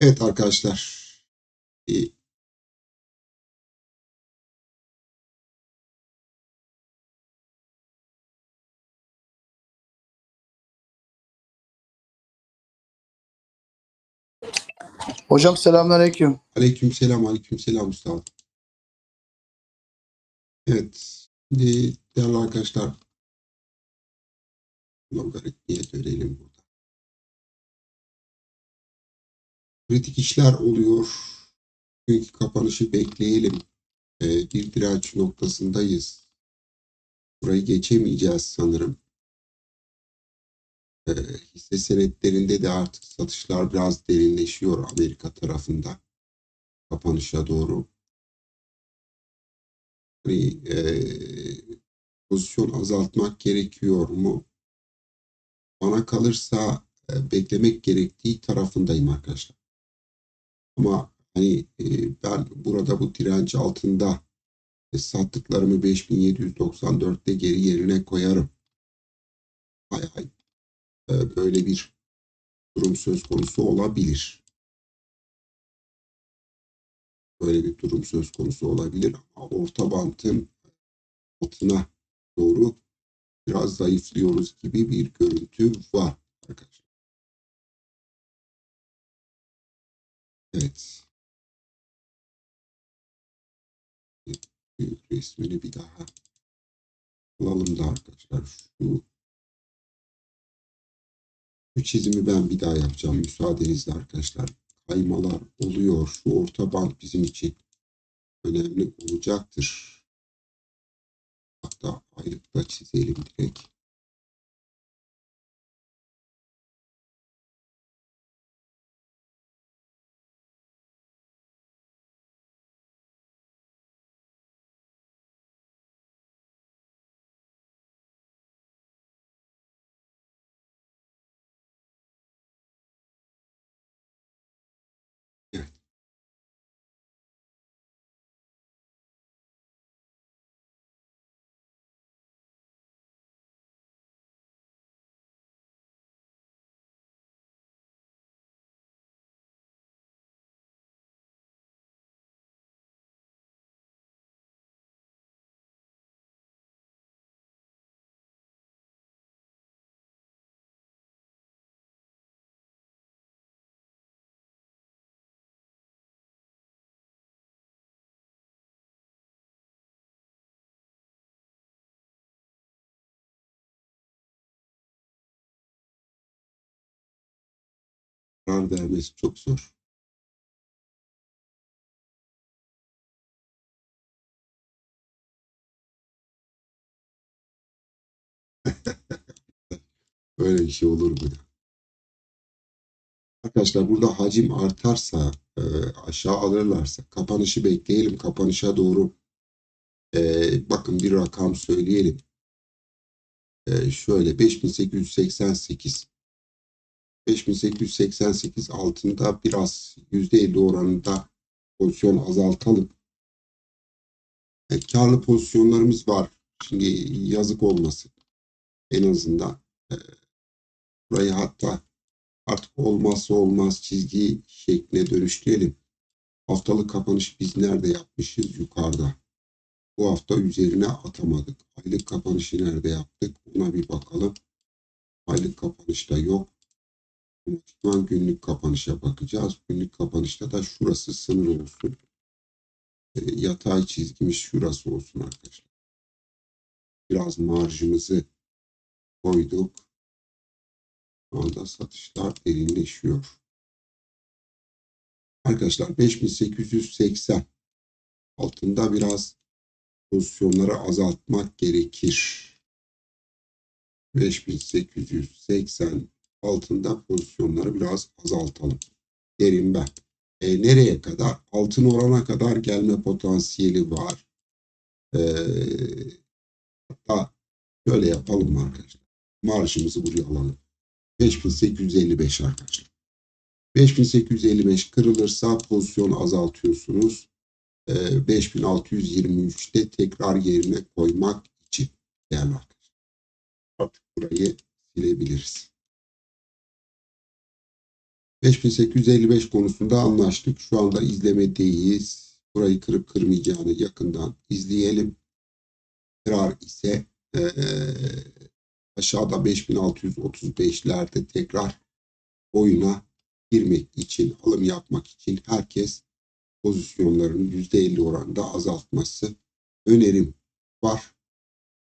Evet arkadaşlar. Hocam selamünaleyküm. Aleykümselam, aleykümselam Mustafa. Evet, şimdi değerli arkadaşlar, logaritmiye dönelim burada. Kritik işler oluyor. Bugünkü kapanışı bekleyelim. Ee, bir direnç noktasındayız. Burayı geçemeyeceğiz sanırım. Ee, hisse senetlerinde de artık satışlar biraz derinleşiyor Amerika tarafında. Kapanışa doğru. Hani, eee, pozisyon azaltmak gerekiyor mu? Bana kalırsa e, beklemek gerektiği tarafındayım arkadaşlar. Ama hani e, ben burada bu direnç altında e, sattıklarımı 5794'te geri yerine koyarım. Hay hay. E, böyle bir durum söz konusu olabilir. Böyle bir durum söz konusu olabilir ama orta bantın altına doğru biraz zayıflıyoruz gibi bir görüntü var arkadaşlar. Evet. Resmini bir daha alalım da arkadaşlar. Şu, şu çizimi ben bir daha yapacağım müsaadenizle arkadaşlar. Kaymalar oluyor. Şu orta band bizim için önemli olacaktır. Hatta aylıkta çizelim direkt. Karar vermesi çok zor. Böyle bir şey olur mu? Arkadaşlar burada hacim artarsa, e, aşağı alırlarsa, kapanışı bekleyelim. Kapanışa doğru e, bakın bir rakam söyleyelim. E, şöyle 5888 5888 altında biraz %50 oranında pozisyon azaltalım. E, karlı pozisyonlarımız var. Şimdi yazık olmasın. En azından e, burayı hatta artık olmazsa olmaz çizgi şekline dönüştürelim. Haftalık kapanış biz nerede yapmışız? Yukarıda. Bu hafta üzerine atamadık. Aylık kapanışı nerede yaptık? Ona bir bakalım. Aylık kapanışta yok. Otomatikman günlük kapanışa bakacağız. Günlük kapanışta da şurası sınır olsun. E, yatay çizgimiz şurası olsun arkadaşlar. Biraz marjımızı koyduk. Şu anda satışlar derinleşiyor. Arkadaşlar 5880 altında biraz pozisyonları azaltmak gerekir. 5880 altında pozisyonları biraz azaltalım. Derim ben. E, nereye kadar? Altın orana kadar gelme potansiyeli var. E, hatta şöyle yapalım arkadaşlar. Marjımızı buraya alalım. 5855 arkadaşlar. 5855 kırılırsa pozisyon azaltıyorsunuz. e, 5623'te tekrar yerine koymak için değerli arkadaşlar. Artık burayı silebiliriz. 5855 konusunda anlaştık. Şu anda izlemedeyiz. Burayı kırıp kırmayacağını yakından izleyelim. Tekrar ise eee, aşağıda 5635'lerde tekrar oyuna girmek için, alım yapmak için herkes pozisyonlarını %50 oranında azaltması önerim var.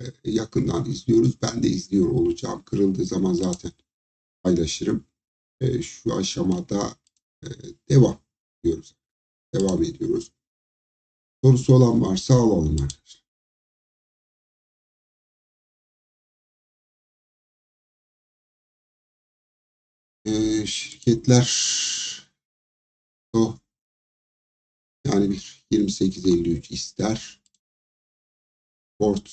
Eee, yakından izliyoruz. Ben de izliyor olacağım. Kırıldığı zaman zaten paylaşırım. Eee, şu aşamada eee, devam diyoruz. Devam ediyoruz. Sorusu olan varsa alalım arkadaşlar. Eee, şirketler o yani bir 28.53 ister. Ford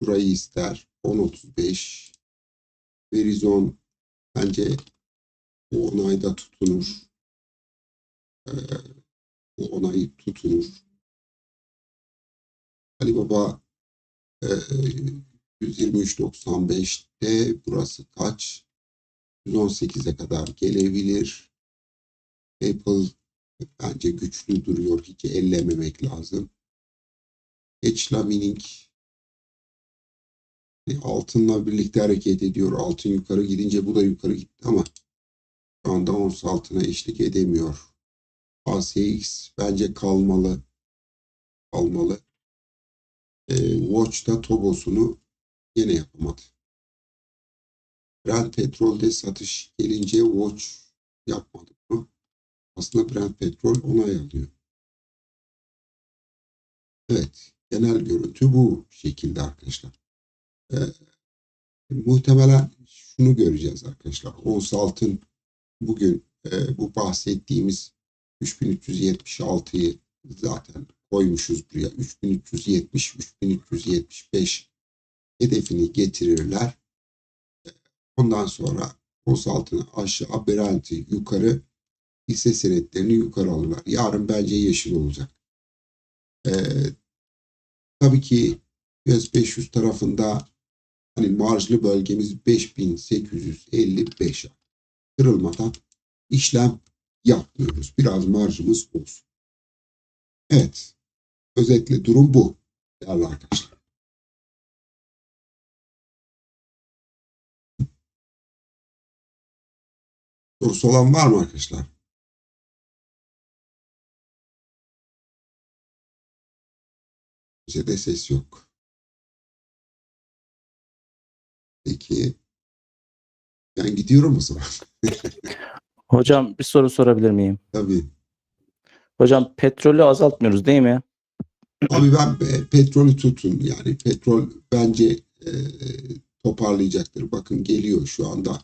burayı ister. 10.35 Verizon bence bu onayda tutunur. Eee, bu onayı tutunur. Alibaba eee 123.95'te burası kaç? 118'e kadar gelebilir. Apple bence güçlü duruyor. Hiç ellememek lazım. Edge Mining e, altınla birlikte hareket ediyor. Altın yukarı gidince bu da yukarı gitti ama şu anda ons altına eşlik edemiyor. ACX bence kalmalı. Kalmalı. E, Watch'ta Tobos'unu yine yapamadı. Brent petrolde satış gelince Watch yapmadı bunu. Aslında Brent petrol onay alıyor. Evet. Genel görüntü bu şekilde arkadaşlar. Ee, muhtemelen şunu göreceğiz arkadaşlar. Ons altın bugün e, bu bahsettiğimiz 3376'yı zaten koymuşuz buraya. 3370, 3375 hedefini getirirler. Ondan sonra ons altını aşağı, Brent'i yukarı, hisse senetlerini yukarı alırlar. Yarın bence yeşil olacak. Ee, tabii ki US 500 tarafında hani marjlı bölgemiz 5855 kırılmadan işlem yapmıyoruz. Biraz marjımız olsun. Evet. Özetle durum bu. Değerli arkadaşlar. Sorusu olan var mı arkadaşlar? Bize de ses yok. Peki. Ben gidiyorum o zaman. Hocam bir soru sorabilir miyim? Tabii. Hocam petrolü azaltmıyoruz değil mi? Abi ben petrolü tutun. Yani petrol bence e, toparlayacaktır. Bakın geliyor şu anda.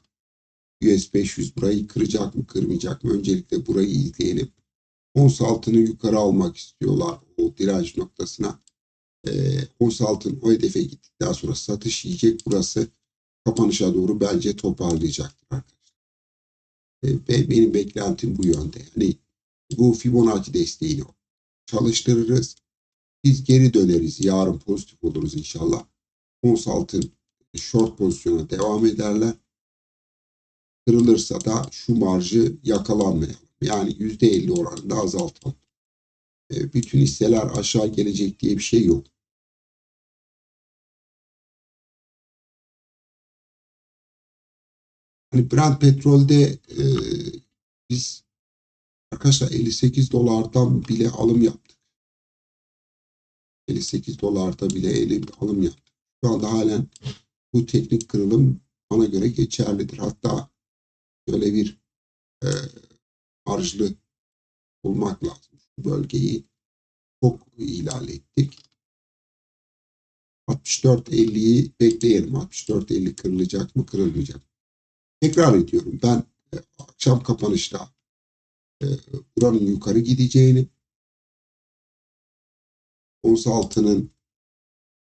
US 500 burayı kıracak mı kırmayacak mı? Öncelikle burayı izleyelim. Ons altını yukarı almak istiyorlar o direnç noktasına. E, ons altın o hedefe gittikten sonra satış yiyecek. Burası kapanışa doğru bence toparlayacaktır arkadaşlar. Ve benim beklentim bu yönde. Yani bu Fibonacci desteğini çalıştırırız. Biz geri döneriz. Yarın pozitif oluruz inşallah. Ons altın short pozisyona devam ederler. Kırılırsa da şu marjı yakalanmayalım. Yani %50 oranında azaltalım. E, bütün hisseler aşağı gelecek diye bir şey yok. Hani Brent petrolde e, biz arkadaşlar 58 dolardan bile alım yaptık. 58 dolarda bile alım yaptık. Şu anda halen bu teknik kırılım bana göre geçerlidir. Hatta böyle bir e, marjlı bulmak lazım. Bu bölgeyi çok ihlal ettik. 64.50'yi bekleyelim. 64.50 kırılacak mı kırılmayacak mı? Tekrar ediyorum. Ben e, akşam kapanışta e, buranın yukarı gideceğini ons altının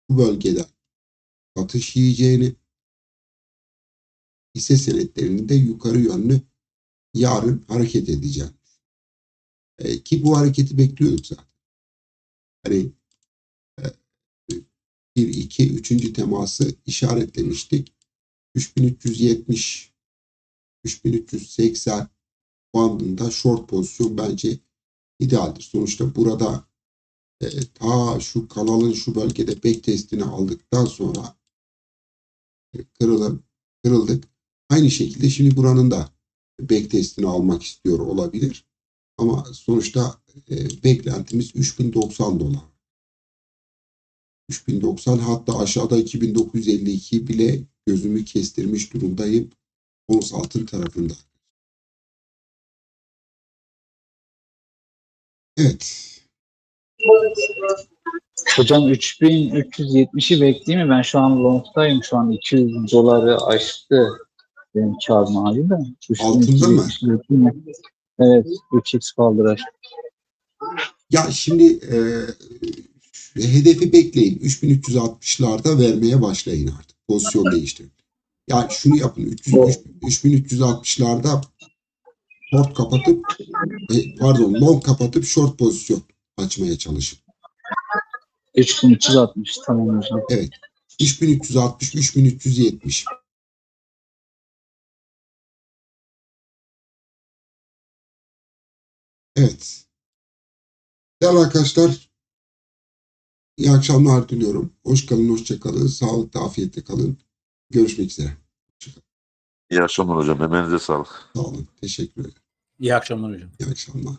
bu bölgeden satış yiyeceğini hisse senetlerinin de yukarı yönlü yarın hareket edeceğim. E, ki bu hareketi bekliyorduk zaten. E, 1, 2, 3. teması işaretlemiştik. 3370 3380 bandında short pozisyon bence idealdir. Sonuçta burada e, ta şu kanalın şu bölgede back testini aldıktan sonra e, kırılım, kırıldık. Aynı şekilde şimdi buranın da back testini almak istiyor olabilir. Ama sonuçta e, beklentimiz 3090 dolar. 3090 hatta aşağıda 2952 bile gözümü kestirmiş durumdayım. Ons altın tarafında. Evet. Hocam 3370'i bekleyeyim mi? Ben şu an long'tayım. Şu an 200 doları aştı. Benim kar mali de. Altında mı? 3370 bekleyeyim mi? Evet. 3x kaldıraç. Ya şimdi e, hedefi bekleyin. 3360'larda vermeye başlayın artık. Pozisyon değiştirin. Yani şunu yapın. 300, 3360'larda short kapatıp e, pardon long kapatıp short pozisyon açmaya çalışın. 3360 tamam hocam. 3360 3370. Evet. Değerli arkadaşlar iyi akşamlar diliyorum. Hoş kalın, hoşça kalın. Sağlıklı, afiyetle kalın. Görüşmek üzere. İyi akşamlar hocam. Emeğinize sağlık. Sağ olun. Teşekkür ederim. İyi akşamlar hocam. İyi akşamlar.